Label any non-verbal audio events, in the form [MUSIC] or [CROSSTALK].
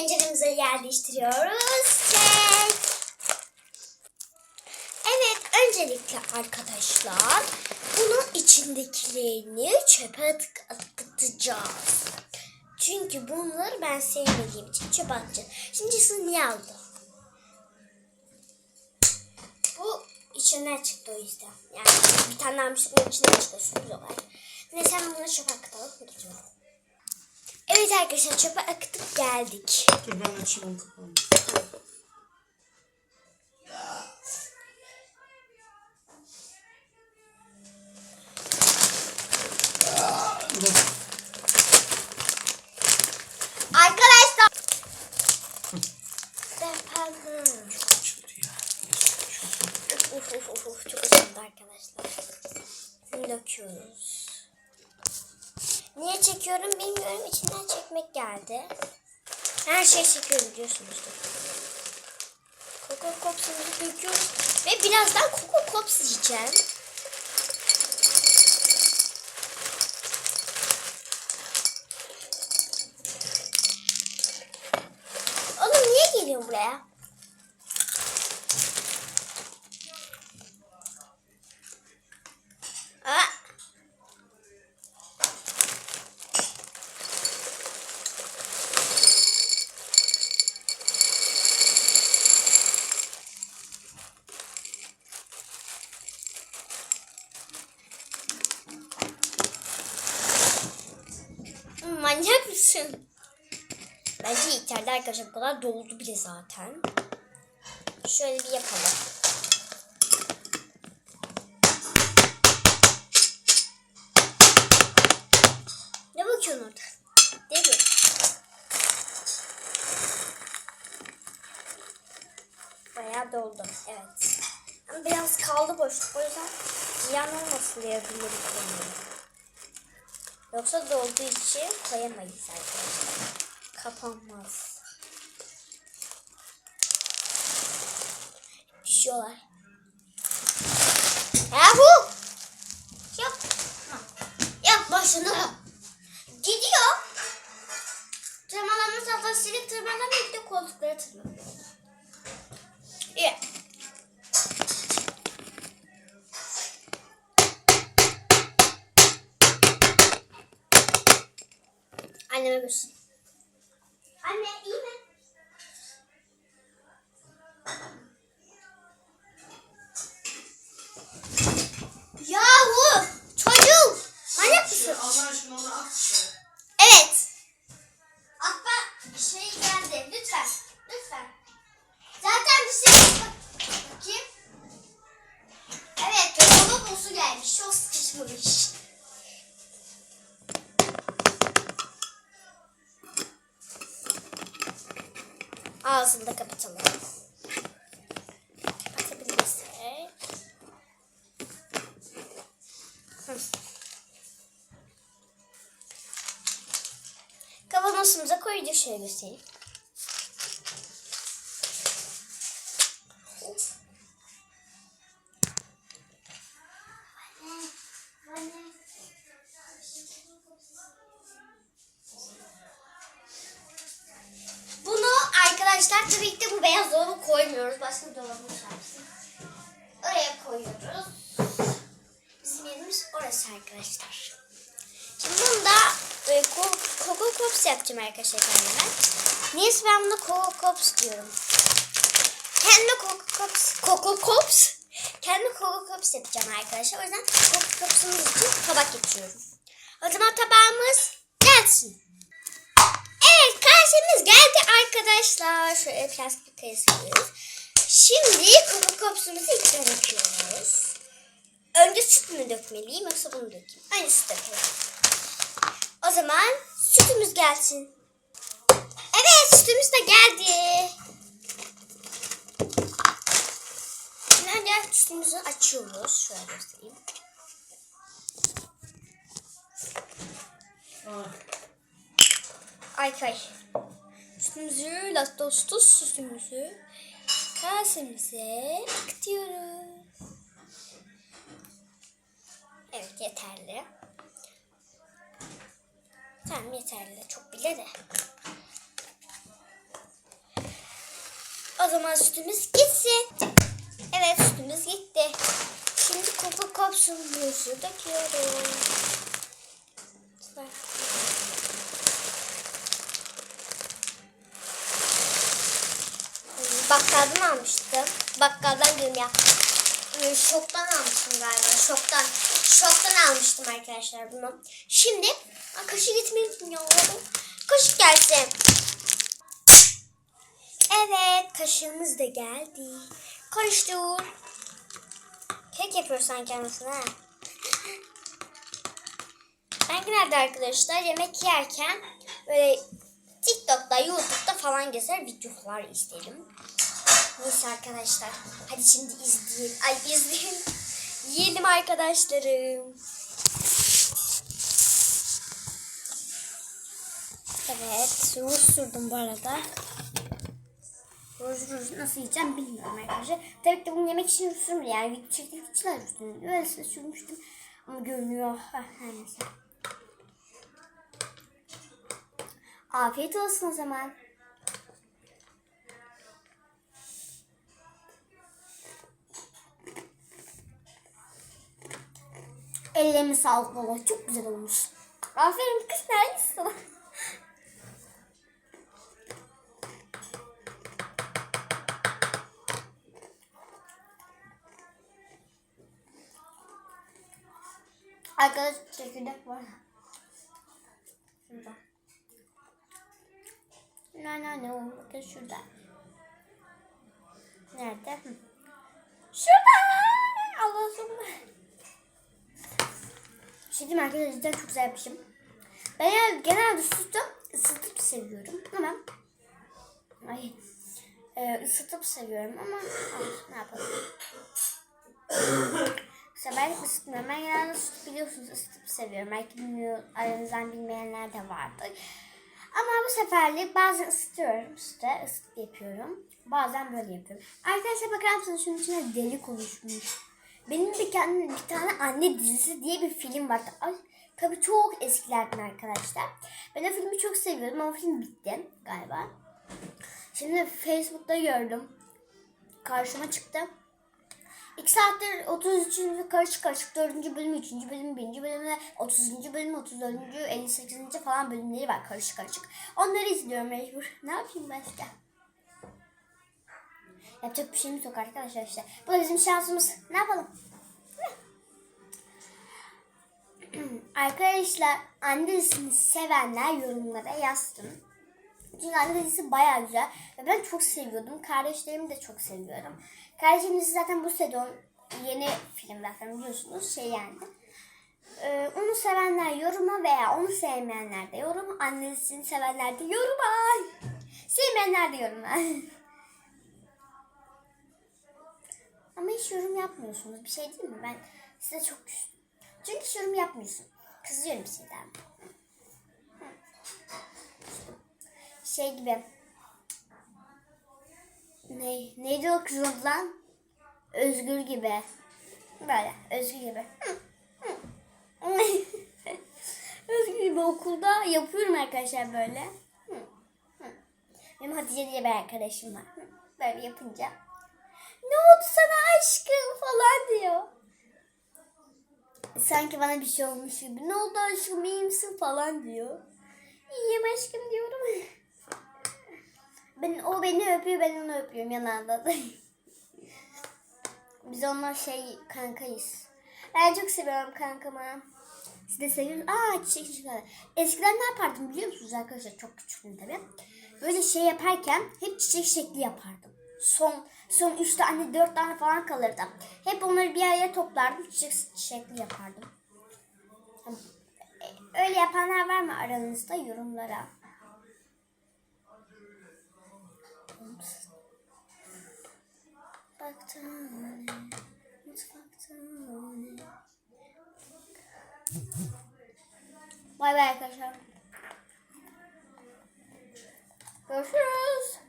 tenceremize yerleştiriyoruz. Çek. Evet öncelikle arkadaşlar bunun içindekilerini çöpe atacağız. Çünkü bunları ben sevmediğim için çöpe atacağım. Şimdi siz niye aldı? Bu içinden çıktı o yüzden. Yani bir tane almıştık onun içinden çıktı sürpriz olarak. Neyse ben bunu çöpe atalım. Gidiyorum. Evet arkadaşlar çöpe akıtıp geldik. Dur ben açayım kapağını. Arkadaşlar. Efendim. Açıldı ya. Neyse, Uf uf uf uf çok arkadaşlar. Şimdi döküyoruz. Niye çekiyorum bilmiyorum. İçinden çekmek geldi. Her şey çekiyorum biliyorsunuzdur. Coco Pops'umuzu döküyoruz. Ve birazdan Coco Pops yiyeceğim. Oğlum niye geliyorsun buraya? Aa. Manyak mısın? Bence yeterli arkadaşlar. Bu kadar doldu bile zaten. Şöyle bir yapalım. Ne bakıyorsun orada? Deli. Bayağı doldu. Evet. Ama biraz kaldı boşluk. O yüzden ziyan olmasın diye bunları koyuyorum. Yoksa dolduğu için koyamayız arkadaşlar. Kapanmaz. Düşüyorlar. Yahu! Yapma. Yapma şunu. Gidiyor. Tırmalama tahtasıyla bir de koltuklara tırmalıyor. İyi. Anneme görsün. Anne iyi mi? Yahu! Çocuğum! Manyak mısın? Allah aşkına onu at işte. Evet. Akba şey geldi. Lütfen. Lütfen. Zaten bir şey Bakayım. Evet. Dolaba bozu gelmiş. Çok sıkışmış. Ağzını da kapatalım. Koyacağız şöyle göstereyim. Bunu arkadaşlar tabii ki bu beyaz dolaba koymuyoruz. Başka bir dolabımız var. Oraya koyuyoruz. Bizim yerimiz orası arkadaşlar. Şimdi bunu da e, Coco Pops yapacağım arkadaşlar kendime. Niyeyse ben buna Coco Pops diyorum. Kendime Coco Pops, kendime Coco Pops yapacağım arkadaşlar. O yüzden Coco Pops'umuz için tabak getiriyorum. O zaman tabağımız gelsin. Evet karşımız geldi arkadaşlar. Şöyle plastik kayısıyoruz. Şimdi Coco Pops'umuzu içine döküyoruz. Önce süt mü dökmeliyim yoksa bunu dökeyim? Aynı süt dökelim. O zaman sütümüz gelsin. Evet sütümüz de geldi. Şimdi sütümüzü açıyoruz. Şöyle göstereyim. Ay kay. Sütümüzü, laktozsuz sütümüzü kasemize akıtıyoruz. Evet yeterli. Tamam yeterli. Çok bile de. O zaman sütümüz gitsin. Evet sütümüz gitti. Şimdi kopu kapsülümüzü döküyorum. Ver. Bakkaldan almıştım. Bakkaldan diyorum ya. Ee, Şoktan almıştım galiba. Şoktan. Şoktan almıştım arkadaşlar bunu. Şimdi Aa, kaşık gitmeyi ya. Kaşık gelsin. Evet kaşığımız da geldi. Karıştır. Kek yapıyor sanki anasını ha. Ben genelde arkadaşlar yemek yerken böyle TikTok'ta, YouTube'da falan gezer videolar izlerim. Neyse arkadaşlar. Hadi şimdi izleyelim. Ay izleyin. Yiyelim arkadaşlarım. Evet. Ruj sürdüm bu arada. Ruj ruj nasıl yiyeceğim bilmiyorum arkadaşlar. Tabii ki bunu yemek için sürmüyor. Yani video çektiğim için ruj sürdüm. Öylesine sürmüştüm. Ama görünüyor. Her neyse. Afiyet olsun o zaman. Ellerine sağlık baba. Çok güzel olmuş. Aferin kız neredesin Arkadaş çekirdek var. Şurada. No no no. Bakın şurada. Nerede? Şurada. Allah'ım. Bir şey arkadaşlar çok güzel yapmışım. Ben genelde sütü ısıtıp seviyorum ama ay e, ısıtıp seviyorum ama ay, ne yapalım. [LAUGHS] Ben ısıtmıyorum. Ben genelde sütü biliyorsunuz ısıtıp seviyorum. Belki bilmiyor, aranızdan bilmeyenler de vardır. Ama bu seferlik bazen ısıtıyorum sütü, ısıtıp yapıyorum. Bazen böyle yapıyorum. Arkadaşlar bakar mısınız şunun içine deli konuşmuş. Benim bir, kendim, bir tane anne dizisi diye bir film vardı. Ay, tabii çok eskilerden arkadaşlar. Ben o filmi çok seviyordum ama film bitti galiba. Şimdi Facebook'ta gördüm. Karşıma çıktı. 2 saattir 33. karışık karışık 4. bölüm, 3. bölüm, 1. bölüm ve 30. bölüm, 34. 58. falan bölümleri var karışık karışık. Onları izliyorum mecbur. [LAUGHS] Ne yapayım başka? Yapacak bir şeyimiz yok arkadaşlar işte. Bu da bizim şansımız. Ne yapalım? [CLEARS THROAT] arkadaşlar anne dizisini sevenler yorumlara yazsın. Çünkü anne baya güzel. Ve ben çok seviyordum. Kardeşlerimi de çok seviyorum. Kardeşim dizisi zaten bu sezon yeni film zaten biliyorsunuz. Şey yani. Ee, onu sevenler yoruma veya onu sevmeyenler de yorum. Annesini sevenler de yoruma. Sevmeyenler de yoruma. [LAUGHS] Ama hiç yorum yapmıyorsunuz. Bir şey değil mi? Ben size çok. Çünkü hiç yorum yapmıyorsun. Kızıyorum sizden. Şey gibi. Ne, neydi o kızın lan? Özgür gibi. Böyle Özgür gibi. [LAUGHS] Özgür gibi okulda yapıyorum arkadaşlar böyle. Benim Hatice diye bir arkadaşım var. Böyle yapınca. Ne oldu sana aşkım falan diyor. Sanki bana bir şey olmuş gibi. Ne oldu aşkım iyi misin falan diyor. İyiyim aşkım diyorum. [LAUGHS] Ben, o beni öpüyor ben onu öpüyorum yanağında [LAUGHS] da. Biz onlar şey kankayız. Ben çok seviyorum kankamı. Siz de seviyorsunuz. Aa çiçek çiçek. Eskiden ne yapardım biliyor musunuz arkadaşlar? Çok küçüktüm tabii. Böyle şey yaparken hep çiçek şekli yapardım. Son son üç tane dört tane falan kalırdı. Hep onları bir araya toplardım. Çiçek şekli yapardım. Öyle yapanlar var mı aranızda yorumlara? Mutfaktan mutfaktan Bay bay.